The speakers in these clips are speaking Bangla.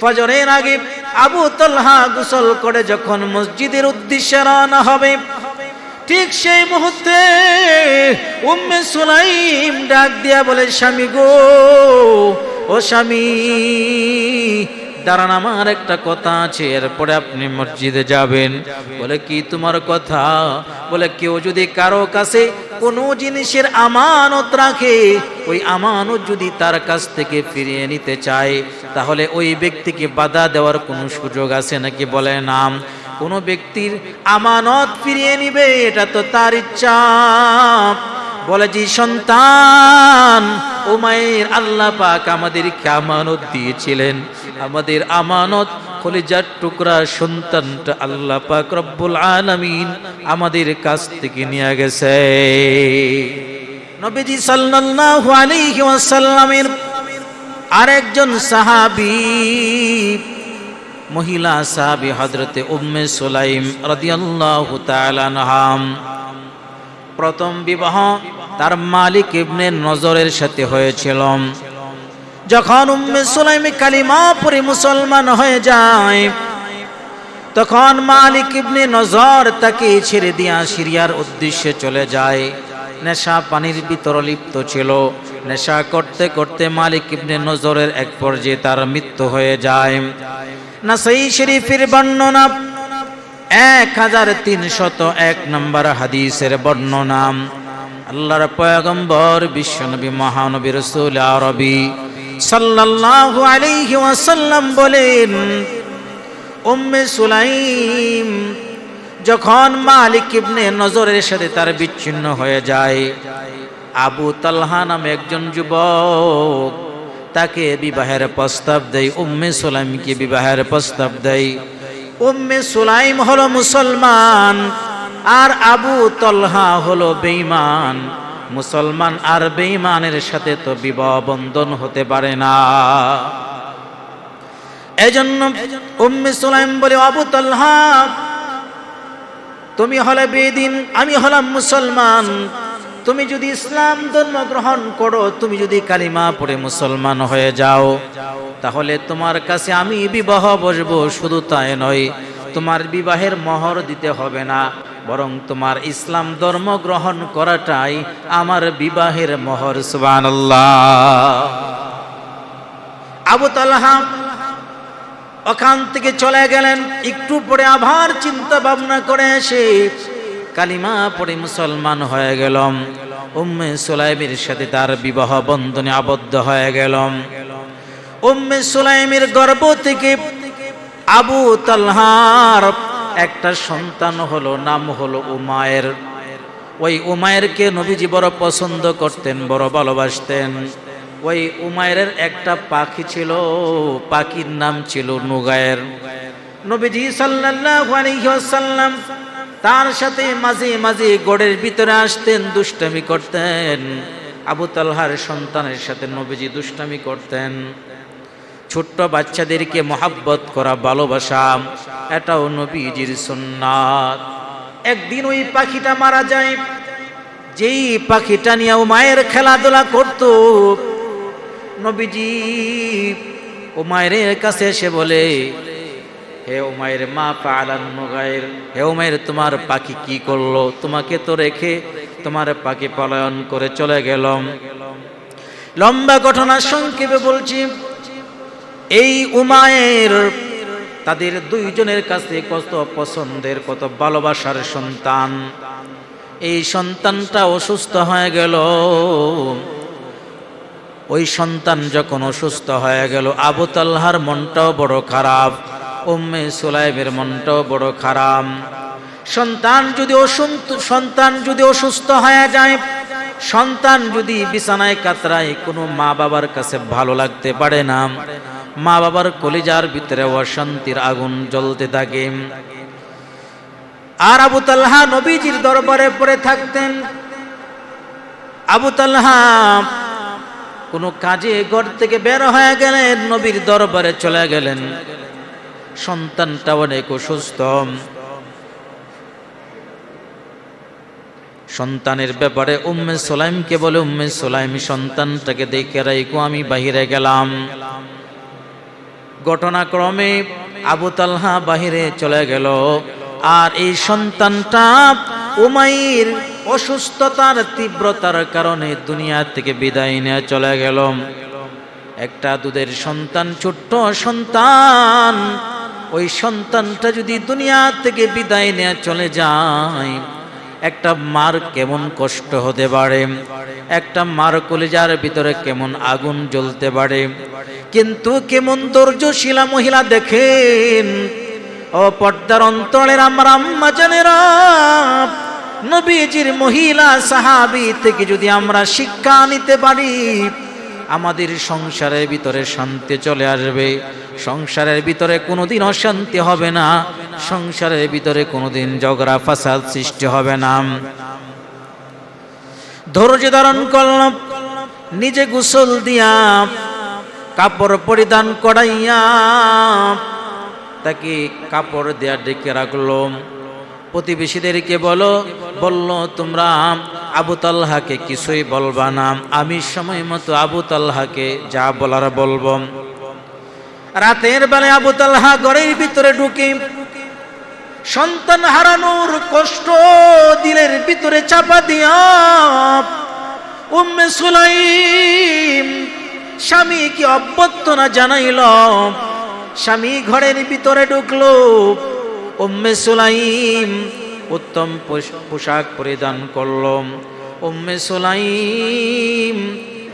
ফজরের আগে আবু তলহা গোসল করে যখন মসজিদের উদ্দেশ্যে রওনা হবে, ঠিক সেই মুহূর্তে উম্মে সুলাইম ডাক দিয়া বলে, স্বামী গো, ও স্বামী, দাঁড়ান, আমার একটা কথা আছে, এরপরে আপনি মসজিদে যাবেন। বলে, কি তোমার কথা? বলে, কেউ যদি কারও কাছে কোনো জিনিসের আমানত রাখে, ওই আমানত যদি তার কাছ থেকে ফিরিয়ে নিতে চায়, তাহলে ওই ব্যক্তিকে বাধা দেওয়ার কোনো সুযোগ আছে নাকি বলে নাম? কোনো ব্যক্তির আমানত ফিরিয়ে নিবে, এটা তো তার ইচ্ছা। বলে যে, সন্তান উমায়ের আল্লাহ পাক আমাদেরকে আমানত দিয়েছিলেন। আমাদের আমানত কলিজার টুকরা সন্তানটা আল্লাহ পাক রব্বুল আলামিন আমাদের কাছ থেকে নিয়ে গেছে। নবীজি সাল্লাল্লাহু আলাইহি ওয়াসাল্লামের আরেকজন সাহাবী, মহিলা সাহাবী হযরতে উম্মে সুলাইম রাদিয়াল্লাহু তাআলা আনহাম প্রথম বিবাহ তার মালিক ইবনে নজরের সাথে হয়েছিল। যখন উম্মে সুলাইম কালিমা পরে মুসলমান হয়ে যায়, তখন মালিক ইবনে নজর তাকে ছেড়ে দিয়া সিরিয়ার উদ্দেশ্যে চলে যায়। নেশা পানির ভিতর লিপ্ত ছিল। নেশা করতে করতে মালিক ইবনে নজরের এক পর্যায়ে তার মৃত্যু হয়ে যায়। না সেই শরীফের বর্ণনা এক হাজার তিনশত এক নম্বর হাদিসের বর্ণনা। আল্লাহর পয়গম্বর, বিশ্বনবী, মহানবী, রসুল আরবি। সাল্লাল্লাহু আলাইহি ওয়াসাল্লাম বলেন, উম্মে সুলাইম, যখন মালিক ইবনে নজরের সাথে তার বিচ্ছিন্ন হয়ে যায়, আবু তালহা নামে একজন যুবক তাকে বিবাহের প্রস্তাব দেয়, উম্মে সুলাইমকে বিবাহের প্রস্তাব দেয়। উম্মে সুলাইম হলো মুসলমান আর আবু তলহা হলো বেঈমান। মুসলমান আর বেঈমানের সাথে তো বিবাহ বন্ধন হতে পারে না। এজন্য উম্মে সুলাইম বলে, আবু তলহা, তুমি হলে বেদিন, আমি হলাম মুসলমান। তুমি যদি ইসলাম ধর্ম গ্রহণ করো, তুমি যদি কালিমা পড়ে মুসলমান হয়ে যাও, তাহলে তোমার কাছে আমি বিবাহ বসবো। শুধু তাই নয়, তোমার বিবাহের মোহর দিতে হবে না। বরং তোমার ইসলাম ধর্ম গ্রহণ করাটাই আমার বিবাহের মহর, সুবহানাল্লাহ। আবু তালহা ওখান থেকে চলে গেলেন, একটু পরে আবার চিন্তা ভাবনা করে এসে কালিমা পড়ে মুসলমান হয়ে গেলাম। উম্মে সুলাইমের সাথে তার বিবাহ বন্ধনে আবদ্ধ হয়ে গেলাম। উম্মে সুলাইমের গর্ভ থেকে আবু তালহার একটা সন্তান হলো, নাম হলো উমায়ের। ওই উমায়েরকে নবীজি বড় পছন্দ করতেন, বড় ভালোবাসতেন। ওই উমায়ের একটা পাখি ছিল, পাখির নাম ছিল নুগায়ের। নবীজি ওয়াসাল্লাম তার সাথে মাঝে মাঝে গড়ের ভিতরে আসতেন, দুষ্টামি করতেন। আবু তালহার সন্তানের সাথে নবীজি দুষ্টামি করতেন। ছোট্ট বাচ্চাদেরকে মহাব্বত করা, ভালোবাসা, এটাও নবীজির সুন্নাত। একদিন ওই পাখিটা মারা যায়। যেই পাখিটা নিয়ে ও মায়ের খেলাধুলা করত, নবীজি ও মায়ের কাছে এসে বলে, হে উমায়ের মা পালান মুগায়ের হে উমায়ের তোমার পাখি কি করল? তোমাকে তো রেখে তোমার পাখি পলায়ন করে চলে গেলাম। লম্বা ঘটনা সংক্ষেপে বলছি। এই উমায়ের, তাদের দুইজনের কাছে কত পছন্দের, কত ভালোবাসার সন্তান। এই সন্তানটা অসুস্থ হয়ে গেল। ওই সন্তান যখন অসুস্থ হয়ে গেল, আবু তাল্লাহার মনটাও বড় খারাপ, উম্মে সুলাইমের মনটাও বড় খারাপ। সন্তান যদি সন্তান যদি অসুস্থ হয়ে যায়, সন্তান যদি বিছানায় কাতরায়, কোনো মা বাবার কাছে ভালো লাগতে পারে না। মা বাবার কলিজার ভিতরে অশান্তির আগুন জ্বলতে থাকে। আর আবু তাল্লাহা নবীজির দরবারে পড়ে থাকতেন, আবু তাল্লাহা কোনো কাজে ঘর থেকে বের হয়ে গেলেন, নবীর দরবারে চলে গেলেন। সন্তানটা অনেক অসুস্থ। সন্তানের ব্যাপারে উম্মে সোলাইমকে বলে, উম্মে সোলাইম, সন্তানটাকে দেখে রাইকো আমি বাহিরে গেলাম। ঘটনাক্রমে আবু তালহা বাহিরে চলে গেল। আর এই সন্তানটা উমাইর অসুস্থতার তীব্রতার কারণে দুনিয়া থেকে বিদায় নিয়ে চলে গেল। একটা দুধের সন্তান, ছোট্ট সন্তান, ওই সন্তানটা যদি দুনিয়া থেকে বিদায় নিয়ে চলে যায় একটা মার কেমন কষ্ট হতে পারে? একটা মার কলিজার ভিতরে কেমন আগুন জ্বলতে পারে? কিন্তু কেমন ধৈর্যশীলা মহিলা দেখেন ও পর্দার অন্তরের আমরা আম্মা নবীজির মহিলা সাহাবি থেকে যদি আমরা শিক্ষা নিতে পারি, আমাদের সংসারের ভিতরে শান্তি চলে আসবে। সংসারের ভিতরে কোনোদিন অশান্তি হবে না। সংসারের ভিতরে কোনোদিন ঝগড়া, ফাসাদ সৃষ্টি হবে না। ধৈর্য ধারণ করলাম, নিজে গোসল দিয়া, কাপড় পরিধান করাইয়া, তাকে কাপড় দেয়া ডেকে রাখল প্রতিবেশীদেরকে বলো, বলল, তোমরা আবু তাল্লাহাকে কিছুই বলবা না। আমি সময় মতো আবু তাল্লাহাকে যা বলার বলব। রাতের বেলায় আবু তাল্লাহা ঘরের ভিতরে ঢুকে সন্তান হারানোর কষ্ট দিলের ভিতরে চাপা দিয়া উম্মে সুলাইম স্বামী কি অভ্যর্থনা জানাইল। স্বামী ঘরের ভিতরে ঢুকলো। উম্মে সুলাইম উত্তম পোশাক পরিধান করল। উম্মে সুলাইম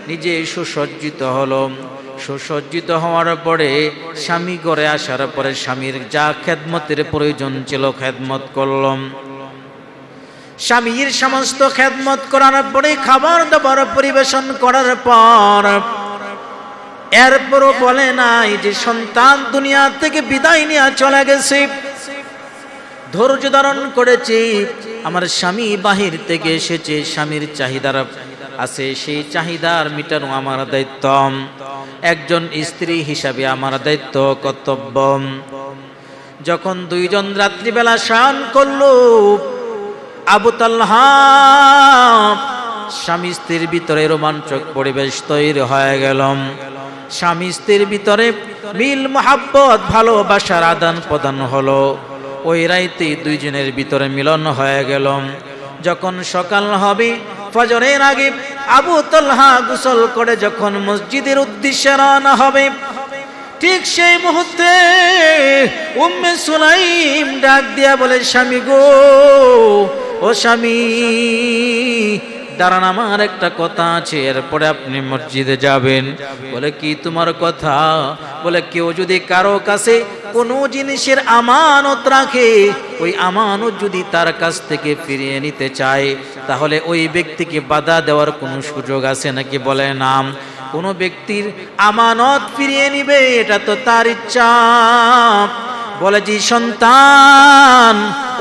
নিজে সুসজ্জিত হলো। সুসজ্জিত হওয়ার পরে স্বামী ঘরে আসার পরে স্বামীর যা খেদমতের প্রয়োজন ছিল খেদমত করলাম। স্বামীর সমস্ত খেদমত করার পরে খাবার দাবার পরিবেশন করার পর এরপরও বলে নাই যে সন্তান দুনিয়া থেকে বিদায় নিয়ে চলে গেছে। ধৈর্য ধারণ করেছি, আমার স্বামী বাহির থেকে এসেছে, স্বামীর চাহিদার আছে সেই চাহিদার মিটানো আমার দায়িত্ব। একজন স্ত্রী হিসাবে আমার দায়িত্ব কর্তব্য। যখন দুইজন রাত্রিবেলা স্নান করল, আবু তাল্হা স্বামী স্ত্রীর ভিতরে রোমাঞ্চক পরিবেশ তৈরি হয়ে গেলাম স্বামী স্ত্রীর ভিতরে মিল, মোহাব্বত, ভালোবাসার আদান প্রদান হলো। ওই রাইতে দুইজনের ভিতরে মিলন হয়ে গেল। যখন সকাল হবে ফজরের আগে আবু তলহা গোসল করে যখন মসজিদের উদ্দেশ্যে রওনা হবে, ঠিক সেই মুহূর্তে উম্মে সুলাইম ডাক দিয়া বলে, স্বামী গো, ও স্বামী দাঁড়ান, আমার একটা কথা আছে, এরপরে আপনি মসজিদে যাবেন। বলে, কি তোমার কথা? বলে, কেউ যদি কারও কাছে কোনো জিনিসের আমানত রাখে, ওই আমানত যদি তার কাছ থেকে ফিরিয়ে নিতে চায়, তাহলে ওই ব্যক্তিকে বাধা দেওয়ার কোনো সুযোগ আছে নাকি? বলে, নাম, কোনো ব্যক্তির আমানত ফিরিয়ে নিবে, এটা তো তার ইচ্ছা। বলে যে, সন্তান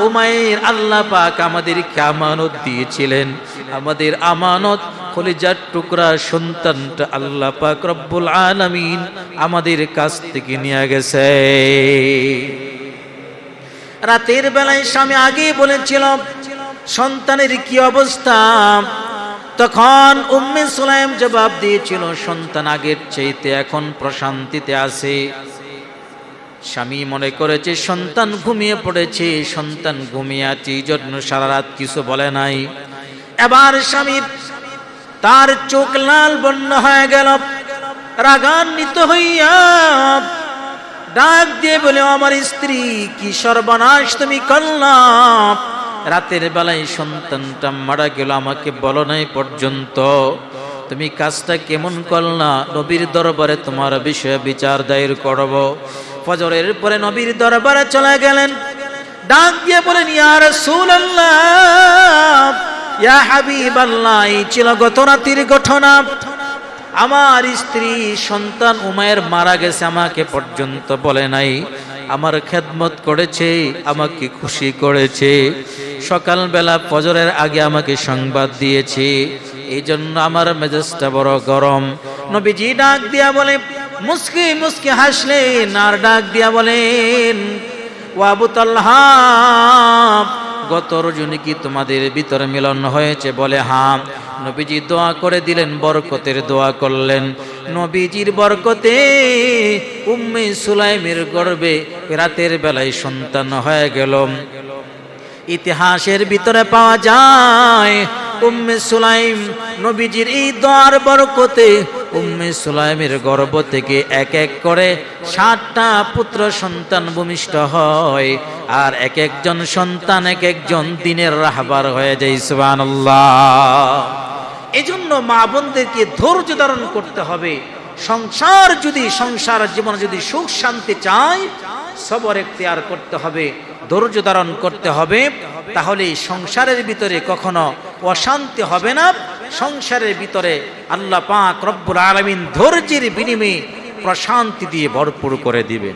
উমায়ের আল্লাহ পাক আমাদেরকে আমানত দিয়েছিলেন। আমাদের আমানত কলিজার টুকরা সন্তানটা আল্লাহ পাক রব্বুল আলামিন আমাদের কাছ থেকে নিয়ে গেছে। রাতের বেলায় স্বামী আগে বলেছিল, সন্তানের কি অবস্থা? তখন উম্মে সুলাইম জবাব দিয়েছিল, সন্তান আগের চাইতে এখন প্রশান্তিতে আছে। স্বামী মনে করেছে, সন্তান ঘুমিয়ে পড়েছে, সন্তান ঘুমিয়ে আছে জন্য সারা রাত কিছু বলে নাই। এবার স্বামীর তার চোখ লাল বন্য হয়ে গেল। রাগান্বিত হইয়া ডাক দিয়ে বলে, আমার স্ত্রী, কি সর্বনাশ তুমি করলাম রাতের বেলায় সন্তানটা মারা গেল, আমাকে বলো নাই পর্যন্ত, তুমি কাজটা কেমন করলা? নবীর দরবারে তোমার বিষয়ে বিচার দায়ের করব। ফজরের পরে নবীর দরবারে চলে গেলেন। ডাক দিয়ে বলেন ইয়ার রাসূলুল্লাহ, ইয়া হাবিবাল্লাহ, এই ছিল গত রাতির ঘটনা। আমার স্ত্রী সন্তান উমায়ের মারা গেছে, আমাকে পর্যন্ত বলে নাই। আমার খেদমত করেছে, আমাকে খুশি করেছে। সকালবেলা ফজরের আগে আমাকে সংবাদ দিয়েছে। এই জন্য আমার মেজাজটা বড় গরম। নবীজি ডাক দিয়া বলে মুসকি মুসকি হাসলেন আর ডাক দিয়া বলেন, ও আবু তাল্হা গত রজনী কি তোমাদের ভিতরে মিলন হয়েছে? বলে, হাম। নবীজি দোয়া করে দিলেন, বরকতের দোয়া করলেন। নবীজির বরকতে উম্মে সুলাইমের গর্বে রাতের বেলায় সন্তান হয়ে গেল। ইতিহাসের ভিতরে পাওয়া যায় উম্মে সুলাইম নবীজির এই দোয়ার বরকতে উম্মে সুলাইমের গর্ভ থেকে এক এক করে সাতটা পুত্র সন্তান ভূমিষ্ঠ হয়, আর এক একজন সন্তান এক একজন দিনের রাহবার হয়ে যায়, সুবহানাল্লাহ। এজন্য মা বোনদেরকে ধৈর্য ধারণ করতে হবে। সংসার যদি, সংসার জীবন যদি সুখ শান্তি চায় সবর এখতিয়ার করতে হবে, ধৈর্য ধারণ করতে হবে তাহলে সংসারের ভিতরে কখনো অশান্তি হবে না। সংসারের ভিতরে আল্লাহ পাক রব্বুল আলমিন ধৈর্যের বিনিময়ে প্রশান্তি দিয়ে ভরপুর করে দিবেন।